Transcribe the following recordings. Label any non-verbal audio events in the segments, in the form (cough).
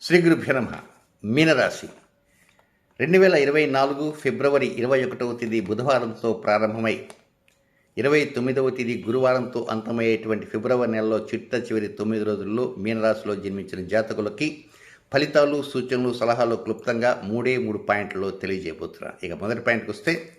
శ్రీ గురుభ్య నమ. మీనరాశి. రెండు వేల ఇరవై నాలుగు ఫిబ్రవరి ఇరవై ఒకటవ తేదీ బుధవారంతో ప్రారంభమై ఇరవై తొమ్మిదవ తేదీ గురువారంతో అంతమయ్యేటువంటి ఫిబ్రవరి నెలలో చిట్ట చివరి తొమ్మిది రోజుల్లో మీనరాశిలో జన్మించిన జాతకులకి ఫలితాలు సూచనలు సలహాలు క్లుప్తంగా మూడే మూడు పాయింట్లలో తెలియజేయబోతున్నా. ఇక మొదటి పాయింట్కి వస్తే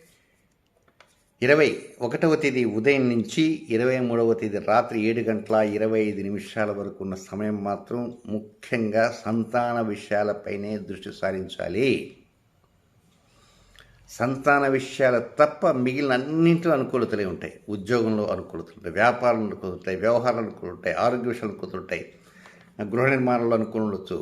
ఇరవై ఒకటవ తేదీ ఉదయం నుంచి ఇరవై మూడవ తేదీ రాత్రి ఏడు గంటల ఇరవై ఐదు నిమిషాల వరకు ఉన్న సమయం మాత్రం ముఖ్యంగా సంతాన విషయాలపైనే దృష్టి సారించాలి. సంతాన విషయాలు తప్ప మిగిలిన అన్నింటిలో అనుకూలతలే ఉంటాయి. ఉద్యోగంలో అనుకూలతలు ఉంటాయి వ్యాపారంలో అనుకూలతలు ఉంటాయి వ్యవహారాలు అనుకూలతలు ఉంటాయి ఆరోగ్య విషయాలు అనుకూలతలు ఉంటాయి. గృహ నిర్మాణంలో అనుకుని ఉండొచ్చు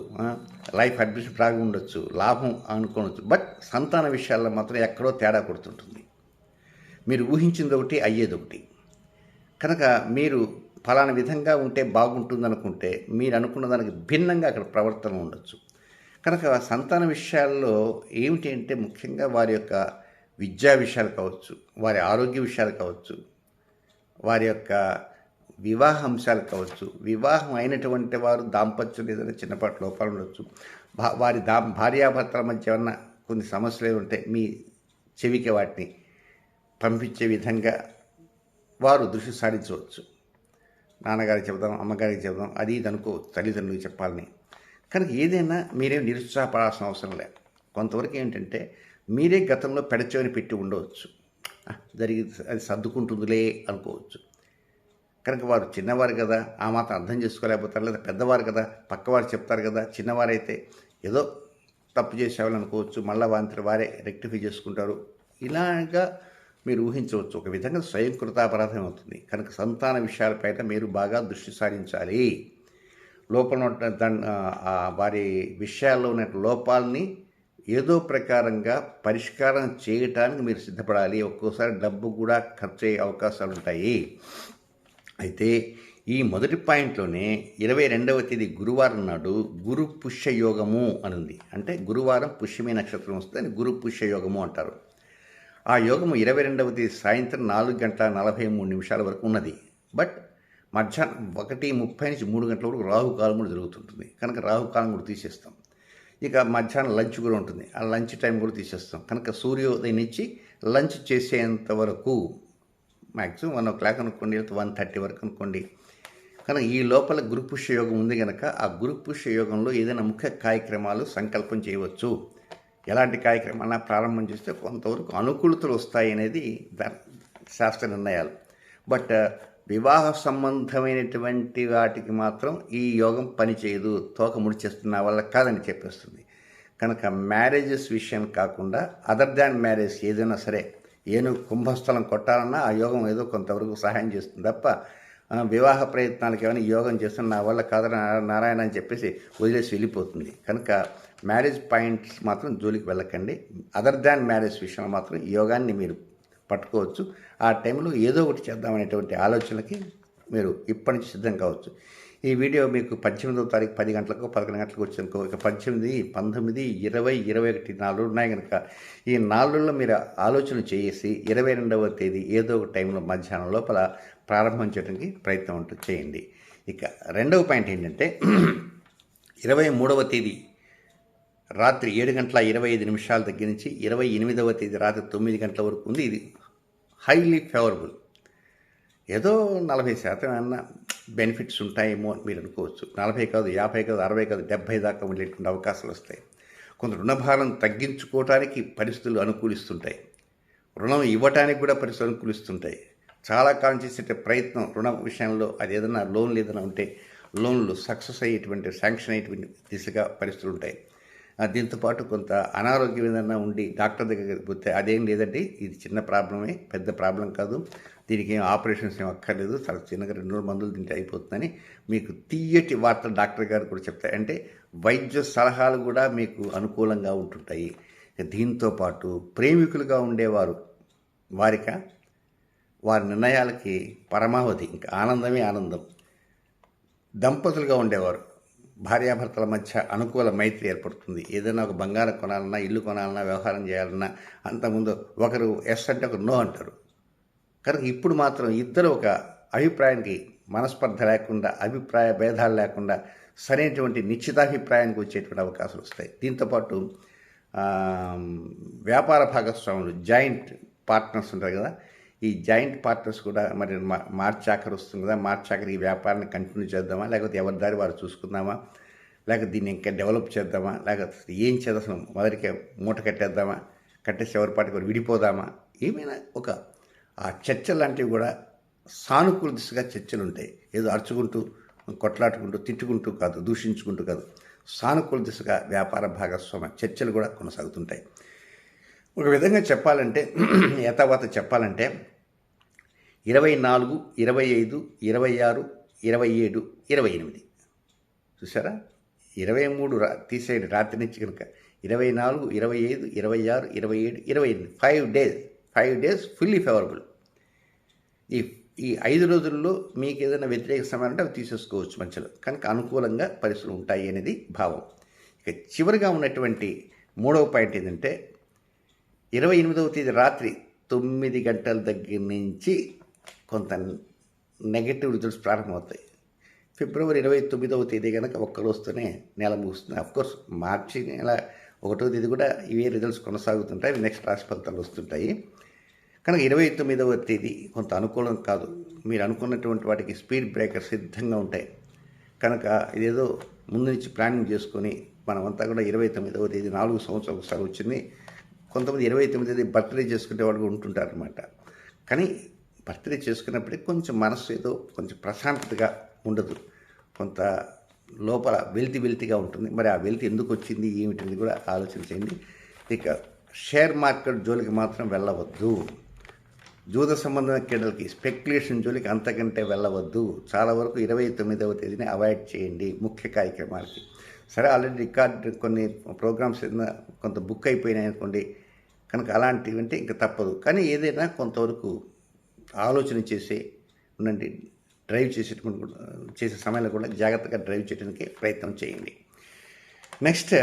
లైఫ్ అడ్మిషన్ బాగా ఉండొచ్చు లాభం అనుకోవచ్చు బట్ సంతాన విషయాల్లో మాత్రం ఎక్కడో తేడా కొడుతుంటుంది. మీరు ఊహించింది ఒకటి అయ్యేది ఒకటి కనుక మీరు ఫలానా విధంగా ఉంటే బాగుంటుంది అనుకుంటే మీరు అనుకున్న దానికి భిన్నంగా అక్కడ ప్రవర్తన ఉండొచ్చు. కనుక సంతాన విషయాల్లో ఏమిటి అంటే ముఖ్యంగా వారి యొక్క విద్యా విషయాలు కావచ్చు వారి ఆరోగ్య విషయాలు కావచ్చు వారి యొక్క వివాహ అంశాలు కావచ్చు వివాహం అయినటువంటి వారు దాంపత్యం ఏదైనా చిన్నపాటి లోపాలు ఉండొచ్చు. వారి దా భార్యాభర్తల మధ్య ఏమన్నా కొన్ని సమస్యలు ఉంటే మీ చెవికి వాటిని పంపించే విధంగా వారు దృష్టి సారించవచ్చు. నాన్నగారికి చెబుదాం అమ్మగారికి చెబుదాం అది ఇది అనుకోవచ్చు తల్లిదండ్రులకు చెప్పాలని. కనుక ఏదైనా మీరేం నిరుత్సాహపడాల్సిన అవసరం లేదు. కొంతవరకు ఏంటంటే మీరే గతంలో పెడచోని పెట్టి ఉండవచ్చు. జరిగి అది సర్దుకుంటుందిలే అనుకోవచ్చు. కనుక వారు చిన్నవారు కదా ఆ మాత్రం అర్థం చేసుకోలేకపోతారు లేదా పెద్దవారు కదా పక్కవారు చెప్తారు కదా చిన్నవారైతే ఏదో తప్పు చేసేవాళ్ళు అనుకోవచ్చు మళ్ళీ వారి వారే రెక్టిఫై చేసుకుంటారు. ఇలాగా మీరు ఊహించవచ్చు. ఒక విధంగా స్వయంకృతాపరాధం అవుతుంది. కనుక సంతాన విషయాలపైన మీరు బాగా దృష్టి సారించాలి. లోపల వారి విషయాల్లో ఉన్న లోపాలని ఏదో ప్రకారంగా పరిష్కారం చేయటానికి మీరు సిద్ధపడాలి. ఒక్కోసారి డబ్బు కూడా ఖర్చు అయ్యే అవకాశాలు ఉంటాయి. అయితే ఈ మొదటి పాయింట్లోనే ఇరవై రెండవ తేదీ గురువారం నాడు గురు పుష్యయోగము అని ఉంది అంటే గురువారం పుష్యమే నక్షత్రం వస్తే గురు పుష్యయోగము అంటారు. ఆ యోగము ఇరవై రెండవ తేదీ సాయంత్రం నాలుగు గంటల నలభై మూడు నిమిషాల వరకు ఉన్నది. బట్ మధ్యాహ్నం ఒకటి ముప్పై నుంచి మూడు గంటల వరకు రాహుకాలం కూడా జరుగుతుంటుంది. కనుక రాహుకాలం కూడా తీసేస్తాం. ఇక మధ్యాహ్నం లంచ్ కూడా ఉంటుంది. ఆ లంచ్ టైం కూడా తీసేస్తాం. కనుక సూర్యోదయం నుంచి లంచ్ చేసేంత వరకు మ్యాక్సిమం వన్ ఓ క్లాక్ అనుకోండి వన్ థర్టీ వరకు అనుకోండి. కనుక ఈ లోపల గురుపుష్య యోగం ఉంది కనుక ఆ గురుపుష్య యోగంలో ఏదైనా ముఖ్య కార్యక్రమాలు సంకల్పం చేయవచ్చు. ఎలాంటి కార్యక్రమాలను ప్రారంభం చేస్తే కొంతవరకు అనుకూలతలు వస్తాయి అనేది శాస్త్ర నిర్ణయాలు. బట్ వివాహ సంబంధమైనటువంటి వాటికి మాత్రం ఈ యోగం పనిచేయదు తోక ముడిచేస్తున్న వల్ల కాదని చెప్పేస్తుంది. కనుక మ్యారేజెస్ విషయం కాకుండా అదర్ దాన్ మ్యారేజ్ ఏదైనా సరే ఏను కుంభస్థలం కొట్టాలన్నా ఆ యోగం ఏదో కొంతవరకు సహాయం చేస్తుంది తప్ప వివాహ ప్రయత్నాలకు ఏమైనా యోగం చేస్తున్న నా వల్ల కాదని నారాయణ అని చెప్పేసి వదిలేసి వెళ్ళిపోతుంది. కనుక మ్యారేజ్ పాయింట్స్ మాత్రం జోలికి వెళ్ళకండి. అదర్ దాన్ మ్యారేజ్ విషయంలో మాత్రం యోగాన్ని మీరు పట్టుకోవచ్చు. ఆ టైంలో ఏదో ఒకటి చేద్దామనేటువంటి ఆలోచనకి మీరు ఇప్పటి నుంచి సిద్ధం కావచ్చు. ఈ వీడియో మీకు పద్దెనిమిదవ తారీఖు పది గంటలకు పదకొండు గంటలకు వచ్చిందనుకో ఇక పద్దెనిమిది పంతొమ్మిది ఇరవై ఇరవై ఒకటి నాలుగు ఉన్నాయి కనుక ఈ నాలుగులో మీరు ఆలోచన చేసి ఇరవై రెండవ తేదీ ఏదో ఒక టైంలో మధ్యాహ్నం లోపల ప్రారంభం చేయడానికి ప్రయత్నం ఉంటుంది చేయండి. ఇక రెండవ పాయింట్ ఏంటంటే (clears throat) ఇరవై మూడవ తేదీ రాత్రి ఏడు గంటల ఇరవై ఐదు నిమిషాల దగ్గర నుంచి ఇరవై ఎనిమిదవ తేదీ రాత్రి తొమ్మిది గంటల వరకు ఉంది. ఇది హైలీ ఫేవరబుల్ ఏదో నలభై శాతం ఏమన్నా బెనిఫిట్స్ ఉంటాయేమో అని మీరు అనుకోవచ్చు. నలభై కాదు యాభై కాదు అరవై కాదు డెబ్భై దాకా ఉండేటువంటి అవకాశాలు వస్తాయి. కొంత రుణభారం తగ్గించుకోవడానికి పరిస్థితులు అనుకూలిస్తుంటాయి. రుణం ఇవ్వటానికి కూడా పరిస్థితులు అనుకూలిస్తుంటాయి. చాలా కాలం చేసే ప్రయత్నం రుణ విషయంలో అది ఏదైనా లోన్లు ఏదైనా ఉంటే లోన్లు సక్సెస్ అయ్యేటువంటి శాంక్షన్ అయ్యేటువంటి దిశగా పరిస్థితులు ఉంటాయి. దీంతో పాటు కొంత అనారోగ్యం ఏదైనా ఉండి డాక్టర్ దగ్గరికి పోతే అదేం లేదండి ఇది చిన్న ప్రాబ్లమే పెద్ద ప్రాబ్లం కాదు. దీనికి ఏం ఆపరేషన్స్ ఏం అక్కర్లేదు చాలా చిన్నగా రెండు మూడు మందులు తింటే అయిపోతుందని మీకు తీయటి వార్తలు డాక్టర్ గారు కూడా చెప్తాయి అంటే వైద్య సలహాలు కూడా మీకు అనుకూలంగా ఉంటుంటాయి. దీంతో పాటు ప్రేమికులుగా ఉండేవారు వారిక? వారి నిర్ణయాలకి పరమావధి ఇంకా ఆనందమే ఆనందం. దంపతులుగా ఉండేవారు. భార్యాభర్తల మధ్య అనుకూల మైత్రి ఏర్పడుతుంది. ఏదైనా ఒక బంగారం కొనాలన్నా ఇల్లు కొనాలన్నా వ్యవహారం చేయాలన్నా అంతకుముందు ఒకరు ఎస్ అంటే ఒకరు నో అంటారు. కనుక ఇప్పుడు మాత్రం ఇద్దరు ఒక అభిప్రాయానికి మనస్పర్ధ లేకుండా అభిప్రాయ భేదాలు లేకుండా సరైనటువంటి నిశ్చితాభిప్రాయానికి వచ్చేటువంటి అవకాశాలు వస్తాయి. దీంతోపాటు వ్యాపార భాగస్వాములు జాయింట్ పార్ట్నర్స్ ఉంటారు కదా ఈ జాయింట్ పార్ట్నర్స్ కూడా మరి మా- ఆఖరి వస్తుంది కదా మార్చి ఆఖరి ఈ వ్యాపారాన్ని కంటిన్యూ చేద్దామా లేకపోతే ఎవరి దారి వారు చూసుకుందామా లేకపోతే దీన్ని ఇంకా డెవలప్ చేద్దామా లేకపోతే ఏం చేద్దాం అసలు మొదటికే మూట కట్టేద్దామా కట్టేసి ఎవరి పాటికి విడిపోదామా ఏమైనా ఒక ఆ చర్చ లాంటివి కూడా సానుకూల దిశగా చర్చలు ఉంటాయి. ఏదో అరుచుకుంటూ కొట్లాడుకుంటూ తిట్టుకుంటూ కాదు దూషించుకుంటూ కాదు సానుకూల దిశగా వ్యాపార భాగస్వామ్య చర్చలు కూడా కొనసాగుతుంటాయి. ఒక విధంగా చెప్పాలంటే (clears throat) యథావత చెప్పాలంటే ఇరవై నాలుగు ఇరవై ఐదు ఇరవై ఆరు ఇరవై ఏడు ఇరవై ఎనిమిది. చూసారా ఇరవై మూడు రా తీసేయండి రాత్రి నుంచి కనుక. ఇరవై నాలుగు ఇరవై ఐదు ఇరవై ఆరు ఇరవై ఏడు ఇరవై ఎనిమిది. Five days five days fully favourable ఈ ఈ ఐదు రోజుల్లో మీకు ఏదైనా వ్యతిరేక సమయం అంటే అవి తీసేసుకోవచ్చు మంచిలో కనుక అనుకూలంగా పరిస్థితులు ఉంటాయి అనేది భావం. ఇక చివరిగా ఉన్నటువంటి మూడవ పాయింట్ ఏంటంటే ఇరవై ఎనిమిదవ తేదీ రాత్రి తొమ్మిది గంటల దగ్గర నుంచి కొంత నెగటివ్ రిజల్ట్స్ ప్రారంభమవుతాయి. ఫిబ్రవరి ఇరవై తొమ్మిదవ తేదీ కనుక ఒక్క రోజుతోనే నెల ముగుస్తుంది. కోర్స్ మార్చి నెల ఒకటో తేదీ కూడా ఇవే రిజల్ట్స్ కొనసాగుతుంటాయి. నెక్స్ట్ రాశి ఫలితాలు వస్తుంటాయి. కనుక ఇరవై తొమ్మిదవ తేదీ కొంత అనుకూలం కాదు. మీరు అనుకున్నటువంటి వాటికి స్పీడ్ బ్రేకర్ సిద్ధంగా ఉంటాయి. కనుక ఇదేదో ముందు నుంచి ప్లానింగ్ చేసుకొని మనమంతా కూడా ఇరవై తొమ్మిదవ తేదీ నాలుగు సంవత్సరాలు ఒకసారి వచ్చింది. కొంతమంది ఇరవై తొమ్మిది తేదీ బర్త్డే చేసుకునే వాళ్ళు ఉంటుంటారు అనమాట కానీ బర్త్డే చేసుకున్నప్పుడే కొంచెం మనసు ఏదో కొంచెం ప్రశాంతతగా ఉండదు. కొంత లోపల వెల్తి వెల్తిగా ఉంటుంది. మరి ఆ వెల్తి ఎందుకు వచ్చింది ఏమిటిది కూడా ఆలోచన చేయండి. ఇక షేర్ మార్కెట్ జోలికి మాత్రం వెళ్ళవద్దు. జూద సంబంధమైన క్రీడలకి స్పెక్యులేషన్ జోలికి అంతకంటే వెళ్ళవద్దు. చాలా వరకు ఇరవై తొమ్మిదవ తేదీని అవాయిడ్ చేయండి ముఖ్య కార్యక్రమాలకి. సరే ఆల్రెడీ రికార్డ్ కొన్ని ప్రోగ్రామ్స్ ఏదైనా కొంత బుక్ అయిపోయినాయి అనుకోండి కనుక అలాంటివి అంటే ఇంకా తప్పదు. కానీ ఏదైనా కొంతవరకు ఆలోచన చేసే ఉండండి డ్రైవ్ చేసేటువంటి చేసే సమయంలో కూడా జాగ్రత్తగా డ్రైవ్ చేయడానికి ప్రయత్నం చేయండి. నెక్స్ట్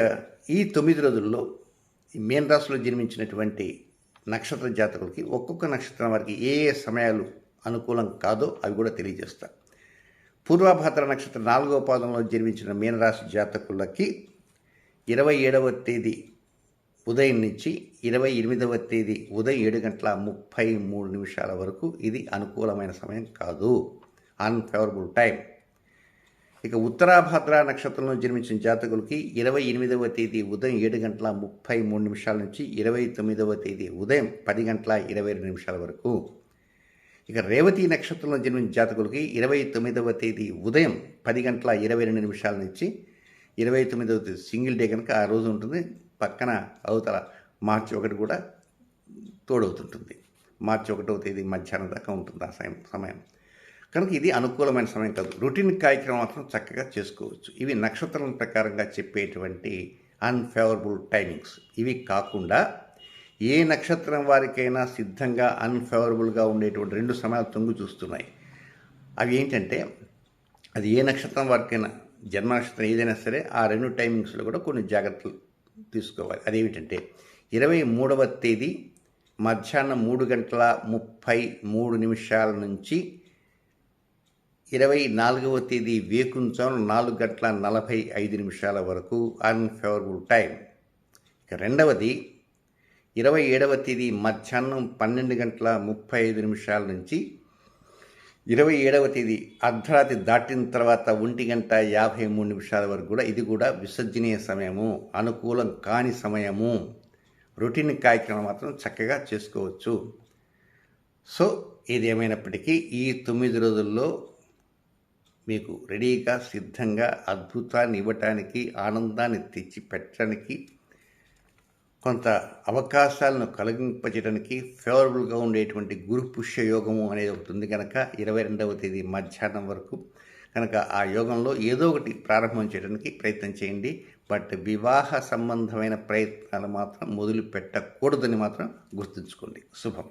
ఈ తొమ్మిది రోజుల్లో ఈ మేన్ రాశిలో జన్మించినటువంటి నక్షత్ర జాతకులకి ఒక్కొక్క నక్షత్రం వారికి ఏ ఏ సమయాలు అనుకూలం కాదో అవి కూడా తెలియజేస్తా. పూర్వభాద్ర నక్షత్రం నాలుగవ పాదంలో జన్మించిన మీనరాశి జాతకులకి ఇరవై ఏడవ తేదీ ఉదయం నుంచి ఇరవై ఎనిమిదవ తేదీ ఉదయం ఏడు గంటల ముప్పై మూడు నిమిషాల వరకు ఇది అనుకూలమైన సమయం కాదు. అన్ఫేవరబుల్ టైం ఇక ఉత్తరాభద్ర నక్షత్రంలో జన్మించిన జాతకులకి ఇరవై ఎనిమిదవ తేదీ ఉదయం ఏడు గంటల ముప్పై మూడు నిమిషాల నుంచి ఇరవై తొమ్మిదవ తేదీ ఉదయం పది గంటల ఇరవై రెండు నిమిషాల వరకు. ఇక రేవతి నక్షత్రంలో జన్మించిన జాతకులకి ఇరవై తొమ్మిదవ తేదీ ఉదయం పది గంటల ఇరవై రెండు నిమిషాల నుంచి ఇరవై తొమ్మిదవ తేదీ సింగిల్ డే కనుక ఆ రోజు ఉంటుంది. పక్కన అవతల మార్చి ఒకటి కూడా తోడవుతుంటుంది. మార్చి ఒకటవ తేదీ మధ్యాహ్నం దాకా ఉంటుంది ఆ సమయం సమయం. కనుక ఇది అనుకూలమైన సమయం కాదు. రొటీన్ కార్యక్రమం మాత్రం చక్కగా చేసుకోవచ్చు. ఇవి నక్షత్రం ప్రకారంగా చెప్పేటువంటి అన్ఫేవరబుల్ టైమింగ్స్ ఇవి కాకుండా ఏ నక్షత్రం వారికైనా సిద్ధంగా అన్ఫేవరబుల్గా ఉండేటువంటి రెండు సమయాలు తొంగు చూస్తున్నాయి. అవి ఏంటంటే అది ఏ నక్షత్రం వారికైనా జన్మ నక్షత్రం ఏదైనా సరే ఆ రెండు టైమింగ్స్లో కూడా కొన్ని జాగ్రత్తలు తీసుకోవాలి. అదేమిటంటే ఇరవై మూడవ తేదీ మధ్యాహ్నం మూడు గంటల ముప్పై మూడు నిమిషాల నుంచి ఇరవై నాలుగవ తేదీ వేకుంచం నాలుగు గంటల నలభై ఐదు నిమిషాల వరకు అన్ఫేవరబుల్ టైం ఇక రెండవది ఇరవై ఏడవ తేదీ మధ్యాహ్నం పన్నెండు గంటల ముప్పై ఐదు నిమిషాల నుంచి ఇరవై ఏడవ తేదీ అర్ధరాత్రి దాటిన తర్వాత ఒంటి గంట యాభై మూడు నిమిషాల వరకు కూడా ఇది కూడా విసర్జనీయ సమయము అనుకూలం కాని సమయము. రొటీన్ కార్యక్రమం మాత్రం చక్కగా చేసుకోవచ్చు. సో ఏదేమైనప్పటికీ ఏమైనప్పటికీ ఈ తొమ్మిది రోజుల్లో మీకు రెడీగా సిద్ధంగా అద్భుతాన్ని ఇవ్వటానికి ఆనందాన్ని తెచ్చి పెట్టడానికి కొంత అవకాశాలను కలిగింపచేయడానికి ఫేవరబుల్గా ఉండేటువంటి గురు పుష్య యోగము అనేది ఒకటి ఉంది కనుక ఇరవై రెండవ తేదీ మధ్యాహ్నం వరకు. కనుక ఆ యోగంలో ఏదో ఒకటి ప్రారంభం చేయడానికి ప్రయత్నం చేయండి. బట్ వివాహ సంబంధమైన ప్రయత్నాలు మాత్రం మొదలు పెట్టకూడదని మాత్రం గుర్తుంచుకోండి. శుభం.